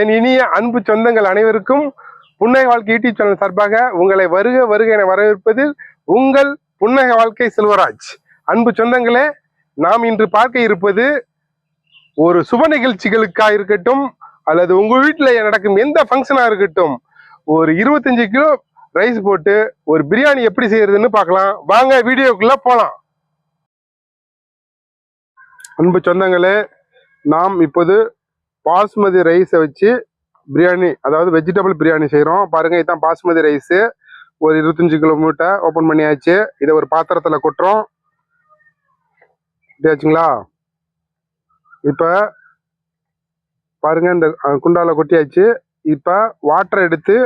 என் இனிய அன்பு சொந்தங்கள் அனைவருக்கும் புன்னகை வாழ்க்கை யூடியூப் சேனல் சார்பாக உங்களை வருக வருக என வரவேற்பதில் உங்கள் புன்னகை வாழ்க்கை செல்வராஜ். அன்பு சொந்தங்களே நாம் இன்று பார்க்க இருப்பது ஒரு சுப நிகழ்ச்சிகளுக்காக இருக்கட்டும் அல்லது உங்கள் வீட்டில் நடக்கும் எந்த ஃபங்க்ஷனாக இருக்கட்டும் ஒரு இருபத்தஞ்சு கிலோ ரைஸ் போட்டு ஒரு பிரியாணி எப்படி செய்யறதுன்னு பார்க்கலாம். வாங்க வீடியோக்குள்ளே போகலாம் அன்பு சொந்தங்களே நாம் இப்போது பாஸ்மதி ரைஸை வச்சு பிரியாணி அதாவது வெஜிடபிள் பிரியாணி செய்கிறோம் பாருங்கள் இதுதான் பாஸ்மதி ரைஸு. ஒரு இருபத்தஞ்சு கிலோ மூட்டை ஓப்பன் பண்ணியாச்சு. இதை ஒரு பாத்திரத்தில் கொட்டுறோம். இப்படியாச்சுங்களா இப்போ பாருங்கள் இந்த குண்டாவில் கொட்டியாச்சு. இப்போ வாட்டர் எடுத்து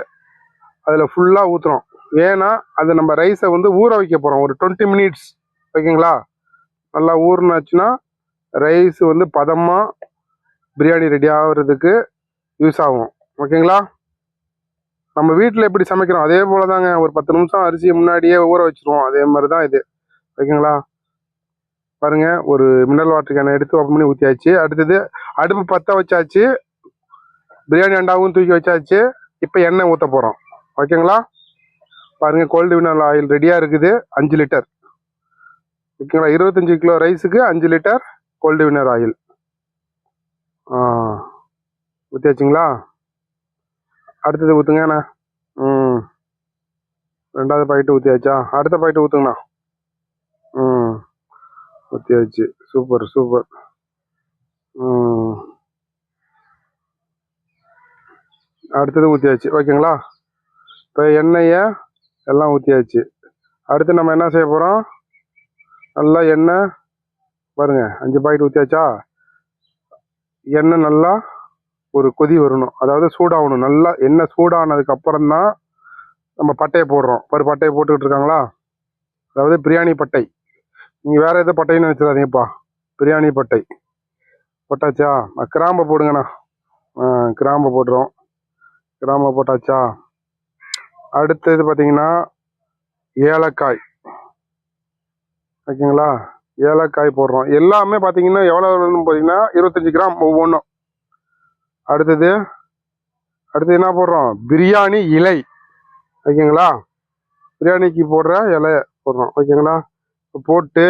அதில் ஃபுல்லாக ஊற்றுறோம் ஏன்னா அது நம்ம ரைஸை வந்து ஊற வைக்க போகிறோம் ஒரு டுவெண்ட்டி மினிட்ஸ் ஓகேங்களா? நல்லா ஊறினாச்சுன்னா ரைஸ் வந்து பதமாக பிரியாணி ரெடி ஆகுறதுக்கு யூஸ் ஆகும். ஓகேங்களா நம்ம வீட்டில் எப்படி சமைக்கிறோம்? அதே போல தாங்க ஒரு பத்து நிமிஷம் அரிசியை முன்னாடியே ஊற வச்சிருவோம். அதே மாதிரி தான் இது ஓகேங்களா பாருங்கள் ஒரு மினரல் வாட்டர் கேனை எடுத்து ஓப்பன் பண்ணி ஊற்றியாச்சு அடுத்தது அடுப்பு பற்ற வச்சாச்சு. பிரியாணி அண்டாவும் தூக்கி வச்சாச்சு. இப்போ எண்ணெய் ஊற்ற போகிறோம் ஓகேங்களா பாருங்கள் கோல்டு வினர் ஆயில் ரெடியாக இருக்குது. அஞ்சு லிட்டர் ஓகேங்களா இருபத்தஞ்சு கிலோ ரைஸுக்கு அஞ்சு லிட்டர் கோல்டு வினர் ஆயில் ஊற்றியாச்சுங்களா அடுத்தது ஊற்றுங்கண்ணா ம். ரெண்டாவது பாக்கெட்டு ஊற்றியாச்சா அடுத்த பாக்கெட்டு ஊற்றுங்கண்ணா ம். ஊற்றியாச்சு சூப்பர் சூப்பர். ம். அடுத்தது ஊற்றியாச்சு ஓகேங்களா? இப்போ எண்ணெயை எல்லாம் ஊற்றியாச்சு அடுத்து நம்ம என்ன செய்ய போகிறோம் நல்லா எண்ணெய் பாருங்க. அஞ்சு பாக்கெட் ஊற்றியாச்சா எண்ணெய் நல்லா ஒரு கொதி வரணும். அதாவது சூடாகணும். நல்லா எண்ணெய் சூடானதுக்கு அப்புறம் தான் நம்ம பட்டையை போடுறோம். பரு பட்டையை போட்டுக்கிட்டு இருக்காங்களா? அதாவது பிரியாணி பட்டை. நீங்கள் வேறு எதோ பட்டைன்னு நினச்சிடாதீங்கப்பா. பிரியாணி பட்டை. போட்டாச்சா? கிராம்பை போடுங்கண்ணா. கிராம்பை போடுறோம். கிராம்பை போட்டாச்சா? அடுத்தது பார்த்தீங்கன்னா ஏலக்காய். ஓகேங்களா? ஏலக்காய் போடுறோம். எல்லாமே பார்த்தீங்கன்னா எவ்வளோ வேணும்னு பார்த்தீங்கன்னா இருபத்தஞ்சி கிராம் ஒவ்வொன்றும் அடுத்தது அடுத்து என்ன போடுறோம்? பிரியாணி இலை. ஓகேங்களா? பிரியாணிக்கு போடுற இலை போடுறோம். ஓகேங்களா? போட்டு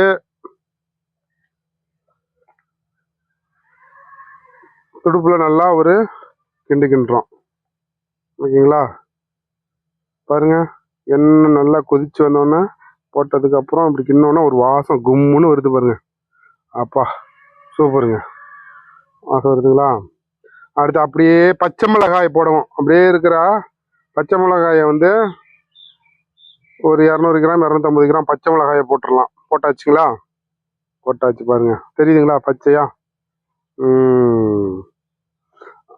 துடுப்பில் நல்லா ஒரு கிண்டு கிண்டுறோம். ஓகேங்களா? பாருங்கள் எண்ணெய் நல்லா கொதிச்சு வந்தோன்னே போட்டதுக்கு அப்புறம் அப்படி கிண்ணோன்னா ஒரு வாசம் கும்முன்னு வருது பாருங்க. அப்பா சூப்பருங்க. வாசம் வருதுங்களா? அடுத்து அப்படியே பச்சை மிளகாய் போடுவோம். அப்படியே இருக்கிற பச்சை மிளகாயை வந்து ஒரு இரநூறு கிராம் இரநூத்தம்பது கிராம் பச்சை மிளகாயை போட்டுடலாம். போட்டாச்சுங்களா? போட்டாச்சு பாருங்க. தெரியுதுங்களா பச்சையா?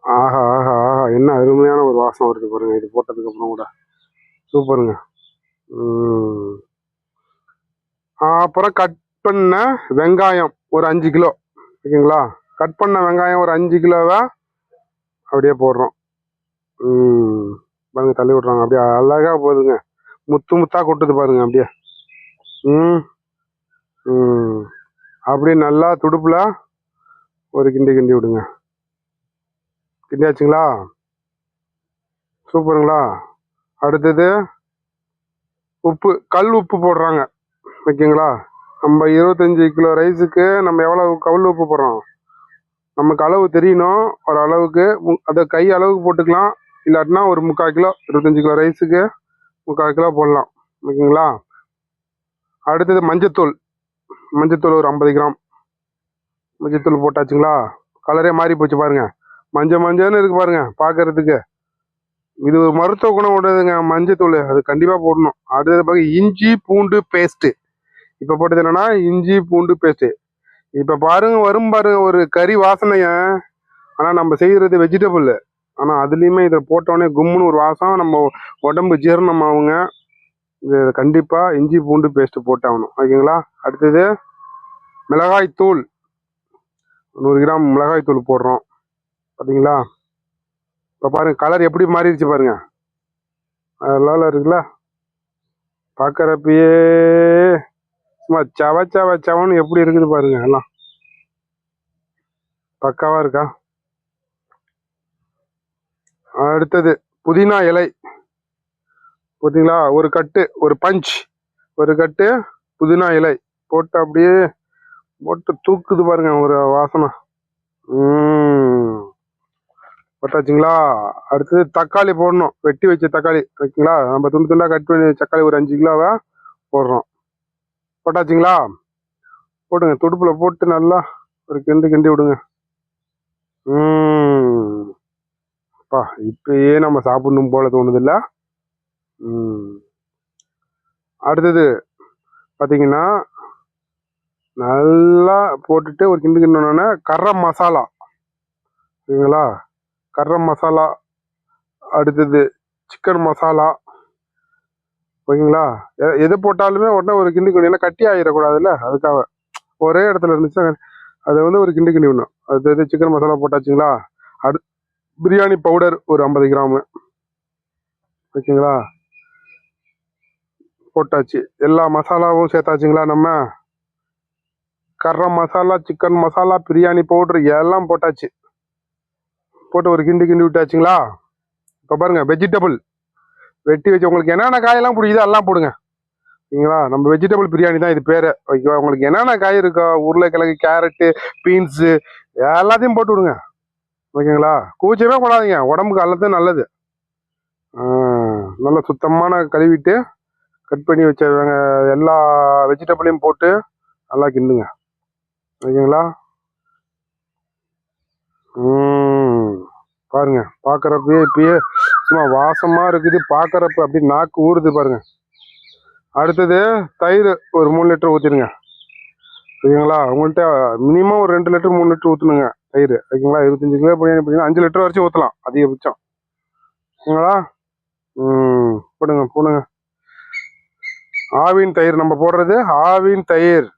ஆஹா ஆஹா ஆஹா. என்ன அருமையான ஒரு வாசம் வருது பாருங்க. இது போட்டதுக்கு அப்புறம் கூட. சூப்பருங்க. ம். அப்புறம் கட் பண்ண வெங்காயம் ஒரு அஞ்சு கிலோ. ஓகேங்களா? கட் பண்ண வெங்காயம் ஒரு அஞ்சு கிலோவை அப்படியே போடுறோம். ம். பாருங்க தள்ளி விட்றாங்க அப்படியே அழகாக போகுதுங்க முத்து முத்தாக கொட்டுது பாருங்க அப்படியே. ம். ம். அப்படியே நல்லா துடுப்பில் ஒரு கிண்டி கிண்டி விடுங்க. கிண்டியாச்சுங்களா? சூப்பருங்களா? அடுத்தது உப்பு கல் உப்பு போடுறாங்க. ஓகேங்களா? நம்ம இருபத்தஞ்சி கிலோ ரைஸுக்கு நம்ம எவ்வளோ கவுல் உப்பு போடுறோம்? நமக்கு அளவு தெரியணும். ஒரு அளவுக்கு மு- அதை கை அளவுக்கு போட்டுக்கலாம். இல்லாட்டினா ஒரு முக்கால் கிலோ இருபத்தஞ்சி கிலோ ரைஸுக்கு முக்கால் கிலோ போடலாம். ஓகேங்களா? அடுத்தது மஞ்சத்தூள். மஞ்சத்தூள் ஒரு ஐம்பது கிராம். மஞ்சத்தூள் போட்டாச்சுங்களா? கலரே மாறி போச்சு பாருங்க. மஞ்சள் மஞ்சள்னு இருக்கு பாருங்க பார்க்கறதுக்கு இது ஒரு மருத்துவ குணம் உடையதுங்க மஞ்சத்தூள். அது கண்டிப்பாக போடணும். அடுத்தது பார்க்க இஞ்சி பூண்டு பேஸ்ட்டு. இப்போ போட்டது என்னன்னா இஞ்சி பூண்டு பேஸ்ட்டு இப்போ பாருங்க வரும் பாருங்க ஒரு கறி வாசனைய. ஆனால் நம்ம செய்கிறது வெஜிடபிள் ஆனால் அதுலேயுமே இதை போட்டோடனே கும்முன்னு ஒரு வாசம் நம்ம உடம்பு ஜீரணம் ஆகுங்க. இது கண்டிப்பாக இஞ்சி பூண்டு பேஸ்ட்டு போட்டாகணும். ஓகேங்களா? அடுத்தது மிளகாய் தூள். நூறு கிராம் மிளகாய் தூள் போடுறோம். பார்த்தீங்களா இப்போ பாருங்க கலர் எப்படி மாறிடுச்சு பாருங்க. அதெல்லாம் இருக்குல்ல? பார்க்குறப்பயே சும்மா சவ சவ சவன்னு எப்படி இருக்குது பாருங்க எல்லாம். பக்காவா இருக்கா? அடுத்தது புதினா இலை. பார்த்தீங்களா ஒரு கட்டு ஒரு பஞ்ச். ஒரு கட்டு புதினா இலை. போட்டு அப்படியே போட்டு தூக்குது பாருங்க ஒரு வாசனை. பட்டாச்சுங்களா? அடுத்தது தக்காளி போடணும். வெட்டி வச்ச தக்காளி ஓகேங்களா நம்ம துண்டு துண்டா கட் பண்ணி தக்காளி ஒரு அஞ்சு கிலோவை போடுறோம். போட்டாச்சுங்களா? போடுங்க துடுப்பில் போட்டு நல்லா ஒரு கிண்டு கிண்டி விடுங்க. அப்பா இப்பயே நம்ம சாப்பிடணும் போல தோணுதில்ல? ம். அடுத்தது பார்த்தீங்கன்னா நல்லா போட்டுட்டு ஒரு கிண்டு கிண்டோன்னே கர்ற மசாலா. சரிங்களா? கர்ற மசாலா அடுத்தது சிக்கன் மசாலா. ஓகேங்களா? எ- எது போட்டாலுமே உடனே ஒரு கிண்டு கிண்டி ஏன்னா கட்டி ஆகிடக்கூடாதுல்ல அதுக்காக. ஒரே இடத்துல இருந்துச்சுன்னா அதை வந்து ஒரு கிண்டு கிண்டி விடணும். அது இது சிக்கன் மசாலா போட்டாச்சுங்களா? அடு பிரியாணி பவுடர் ஒரு ஐம்பது கிராமு. ஓகேங்களா? போட்டாச்சு. எல்லா மசாலாவும் சேர்த்தாச்சுங்களா நம்ம? கரம் மசாலா சிக்கன் மசாலா பிரியாணி பவுடர் எல்லாம் போட்டாச்சு. போட்டு ஒரு கிண்டி கிண்டி விட்டாச்சுங்களா? இப்போ பாருங்கள் வெஜிடபிள் வெட்டி வச்சு உங்களுக்கு என்னென்ன காயெல்லாம் பிடிக்குதோ எல்லாம் போடுங்க. சரிங்களா? நம்ம வெஜிடபிள் பிரியாணி தான் இது பேர். ஓகேவா? உங்களுக்கு என்னென்ன காய் இருக்கோ உருளைக்கிழங்கு கேரட்டு பீன்ஸு எல்லாத்தையும் போட்டு விடுங்க. ஓகேங்களா? கூச்சமே போடாதீங்க உடம்புக்கு அல்லது நல்லது. நல்லா சுத்தமான கழுவிட்டு கட் பண்ணி வச்ச எல்லா வெஜிடபிளையும் போட்டு நல்லா கிண்டுங்க. ஓகேங்களா? பாருங்க. பார்க்குறப்பயே இப்பயே சும்மா வாசமாக இருக்குது. பார்க்குறப்ப அப்படி நாக்கு ஊறுது பாருங்கள் அடுத்தது தயிர் ஒரு மூணு லிட்டர் ஊற்றிடுங்க சரிங்களா? உங்கள்கிட்ட மினிமம் ஒரு ரெண்டு லிட்டர் மூணு லிட்டர் ஊற்றணுங்க தயிர். ஓகேங்களா? இருபத்தஞ்சு கிலோ பிரியாணி பார்த்தீங்கன்னா அஞ்சு லிட்டர் வரைக்கும் ஊற்றலாம் அதிகபட்சம். ஓகேங்களா? ம் போடுங்க போடுங்க. ஆவின் தயிர் நம்ம போடுறது ஆவின் தயிர்.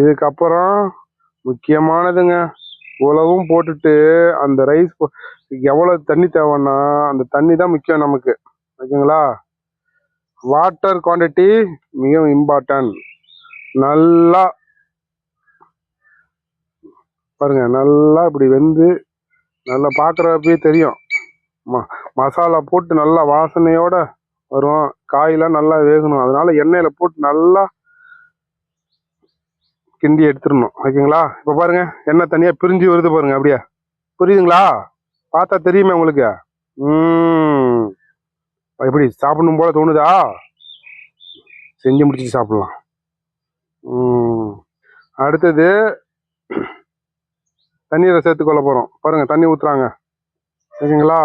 இதுக்கப்புறம் முக்கியமானதுங்க உழவும் போட்டுட்டு அந்த ரைஸ் எவ்வளோ தண்ணி தேவைன்னா அந்த தண்ணி தான் முக்கியம் நமக்கு. ஓகேங்களா? வாட்டர் குவாண்டிட்டி மிகவும் இம்பார்ட்டன்ட் நல்லா பாருங்க நல்லா இப்படி வெந்து நல்லா பார்க்குறப்பயே தெரியும். ம மசாலா போட்டு நல்லா வாசனையோட வரும். காயெல்லாம் நல்லா வேகணும். அதனால எண்ணெயில் போட்டு நல்லா கிண்டி எடுத்துடணும். ஓகேங்களா? இப்போ பாருங்க எண்ணெய் தனியாக பிரிஞ்சு வருது பாருங்க அப்படியே. புரியுதுங்களா? பார்த்தா தெரியுமே உங்களுக்கு? ம். எப்படி சாப்பிடணும் போல தோணுதா? செஞ்சு முடிச்சுட்டு சாப்பிடலாம். ம். அடுத்தது தண்ணீரை சேர்த்துக்கொள்ள போகிறோம் பாருங்கள் தண்ணி ஊற்றுறாங்க ஓகேங்களா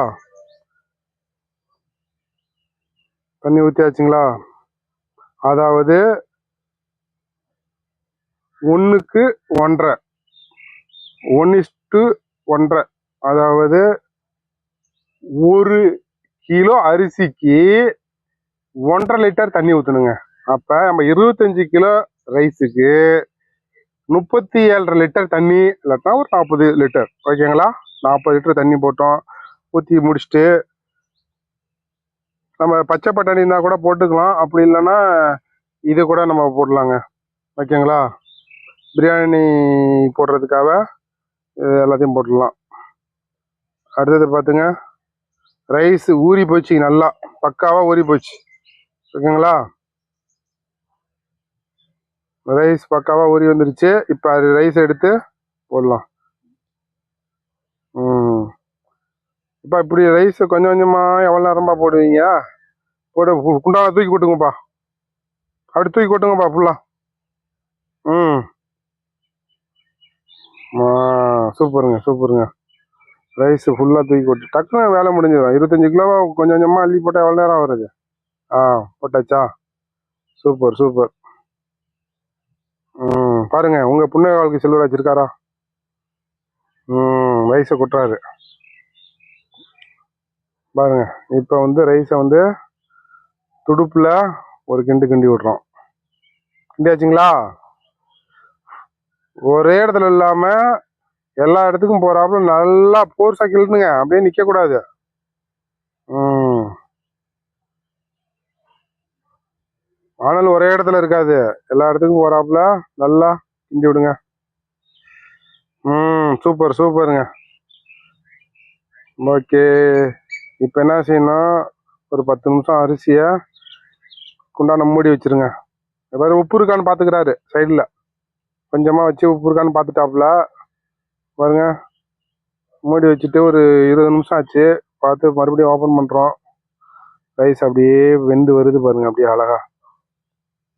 தண்ணி ஊற்றியாச்சுங்களா அதாவது ஒன்றுக்கு ஒன்றரை. ஒன் இஸ்டு ஒன்றரை. அதாவது ஒரு கிலோ அரிசிக்கு ஒன்றரை லிட்டர் தண்ணி ஊற்றணுங்க அப்போ நம்ம இருபத்தஞ்சி கிலோ ரைஸுக்கு முப்பத்தி ஏழரை லிட்டர் தண்ணி இல்லாட்டா ஒரு நாற்பது லிட்டர். ஓகேங்களா? நாற்பது லிட்டர் தண்ணி போட்டோம். ஊற்றி முடிச்சுட்டு நம்ம பச்சை பட்டாணி இருந்தால் கூட போட்டுக்கலாம். அப்படி இல்லைன்னா இது கூட நம்ம போடலாங்க. ஓகேங்களா? பிரியாணி போடுறதுக்காக எல்லாத்தையும் போட்டுடலாம். அடுத்தது பார்த்துங்க ரைஸ் ஊறி போச்சு நல்லா. பக்காவாக ஊறி போச்சு. ஓகேங்களா? ரைஸ் பக்காவாக ஊறி வந்துருச்சு. இப்போ அது ரைஸ் எடுத்து போடலாம். ம். இப்போ இப்படி ரைஸ் கொஞ்சம் கொஞ்சமாக எவ்வளோ நேரமாக போடுவீங்க? போட்டு கு- தூக்கி கொட்டுங்கப்பா அப்படி தூக்கி கொட்டுங்கப்பா ஃபுல்லாக ம் சூப்பருங்க சூப்பருங்க. ரைஸ் ஃபுல்லாக தூக்கி கொட்டு டக்குன்னு வேலை முடிஞ்சிடும் இருபத்தஞ்சி கிலோவா கொஞ்சம் கொஞ்சமாக அள்ளி போட்டால் எவ்வளோ நேரம் வருது ஆ போட்டாச்சா? சூப்பர் சூப்பர் ம் பாருங்க உங்கள் புண்ணிய வாழ்க்கை செல்வராஜ் இருக்காரா? ம் ரைஸை கொட்டுறாரு. பாருங்க இப்போ வந்து ரைஸை வந்து துடுப்பில் ஒரு கிண்டு கிண்டி விட்றோம். கிண்டியாச்சுங்களா? ஒரே இடத்துல இல்லாமல் எல்லா இடத்துக்கும் போகிறாப்புல நல்லா போர்ஸாக கிழட்டுங்க அப்படியே நிற்கக்கூடாது ம். ஆனால் ஒரே இடத்துல இருக்காது. எல்லா இடத்துக்கும் போகிறாப்புல நல்லா கிண்டி விடுங்க. ம் சூப்பர் சூப்பருங்க ஓகே. இப்போ என்ன செய்யணும் ஒரு பத்து நிமிஷம் அரிசியை குண்டான மூடி வச்சிருங்க. வேறு உப்பு இருக்கான்னு பார்த்துக்கிறாரு சைடில் கொஞ்சமாக வச்சு உப்பு இருக்கான்னு பார்த்துட்டாப்புல பாருங்க. மூடி வச்சுட்டு ஒரு இருபது நிமிஷம் ஆச்சு. பார்த்து மறுபடியும் ஓப்பன் பண்ணுறோம் ரைஸ் அப்படியே வெந்து வருது பாருங்க அப்படியே அழகா.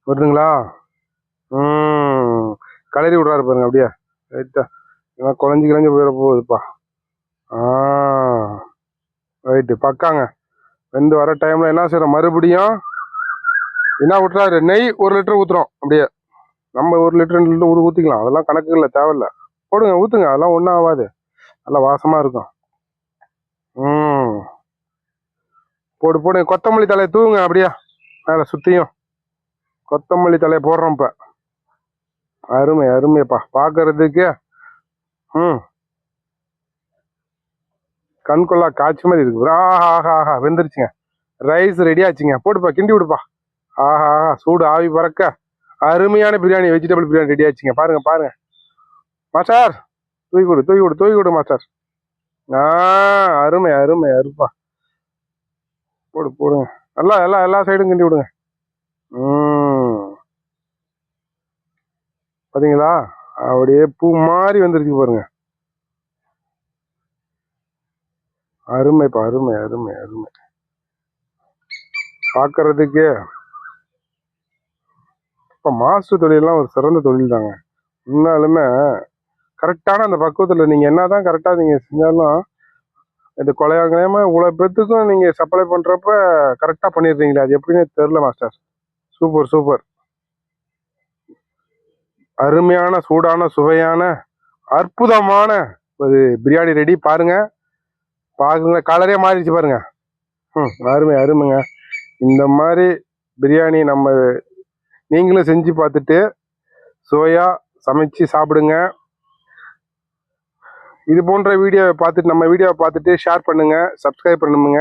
வருதுங்களா? ம். கலரி விட்றாரு பாருங்க அப்படியே. ரைட்டா ஏன்னா குழஞ்சி கிழஞ்சி போயிட போகுதுப்பா. ஆ. ரைட்டு பக்காங்க. வெந்து வர டைமில் என்ன செய்கிறோம் மறுபடியும் என்ன விட்டுறாரு நெய் ஒரு லிட்டர் ஊற்றுறோம் அப்படியே. நம்ம ஒரு லிட்டர் ரெண்டு லிட்டர் ஊற்றிக்கலாம் அதெல்லாம் கணக்கு இல்லை தேவையில்ல. போடுங்க ஊற்றுங்க அதெல்லாம் ஒன்றும் ஆகாது நல்லா வாசமாக இருக்கும். ம். போடு போடுங்க கொத்தமல்லி தலையை தூவுங்க அப்படியா. மேலே சுற்றியும் கொத்தமல்லி தலையை போடுறோம் இப்போ. அருமை அருமைப்பா பார்க்கறதுக்கு ம். கண்கொள்ளா காய்ச்சி மாதிரி இருக்கு. ஆஹா ஆஹா ஆஹா. வெந்துருச்சுங்க. ரைஸ் ரெடி ஆச்சுங்க. போடுப்பா கிண்டி விடுப்பா. ஆஹா ஆஹா. சூடு ஆவி பறக்க. அருமையான பிரியாணி வெஜிடபிள் பிரியாணி ரெடி ஆச்சுங்க. பாருங்க பாருங்க. மாஸ்டர் தூக்கி கொடு தூக்கி கொடு தூக்கி கொடு மாஸ்டர். ஆ அருமை அருமை அருப்பா. போடு போடுங்க. நல்லா எல்லா எல்லா சைடும் கிண்டி விடுங்க. ம். பார்த்தீங்களா அப்படியே பூ மாதிரி வந்துருச்சு பாருங்க. அருமைப்பா அருமை அருமை அருமை. பார்க்கறதுக்கு இப்போ மாஸ்டர் தொழிலெலாம் ஒரு சிறந்த தொழில் தாங்க உண்மையாலுமே கரெக்டான அந்த பக்குவத்தில் நீங்கள் என்ன தான் கரெக்டாக நீங்கள் செஞ்சாலும் இந்த கொலையாங்கலையுமே இவ்வளோ பேத்துக்கும் நீங்கள் சப்ளை பண்ணுறப்ப கரெக்டாக பண்ணிடுறீங்களே அது எப்படின்னு தெரில மாஸ்டர் சூப்பர் சூப்பர் அருமையான சூடான சுவையான அற்புதமான ஒரு பிரியாணி ரெடி பாருங்க. பாருங்க கலரே மாறிடுச்சு பாருங்க. ம் அருமை அருமைங்க. இந்த மாதிரி பிரியாணி நம்ம நீங்களும் செஞ்சு பார்த்துட்டு சுவையாக சமைச்சு சாப்பிடுங்க. இது போன்ற வீடியோவை பார்த்துட்டு நம்ம வீடியோவை பார்த்துட்டு ஷேர் பண்ணுங்கள் சப்ஸ்கிரைப் பண்ணுங்க.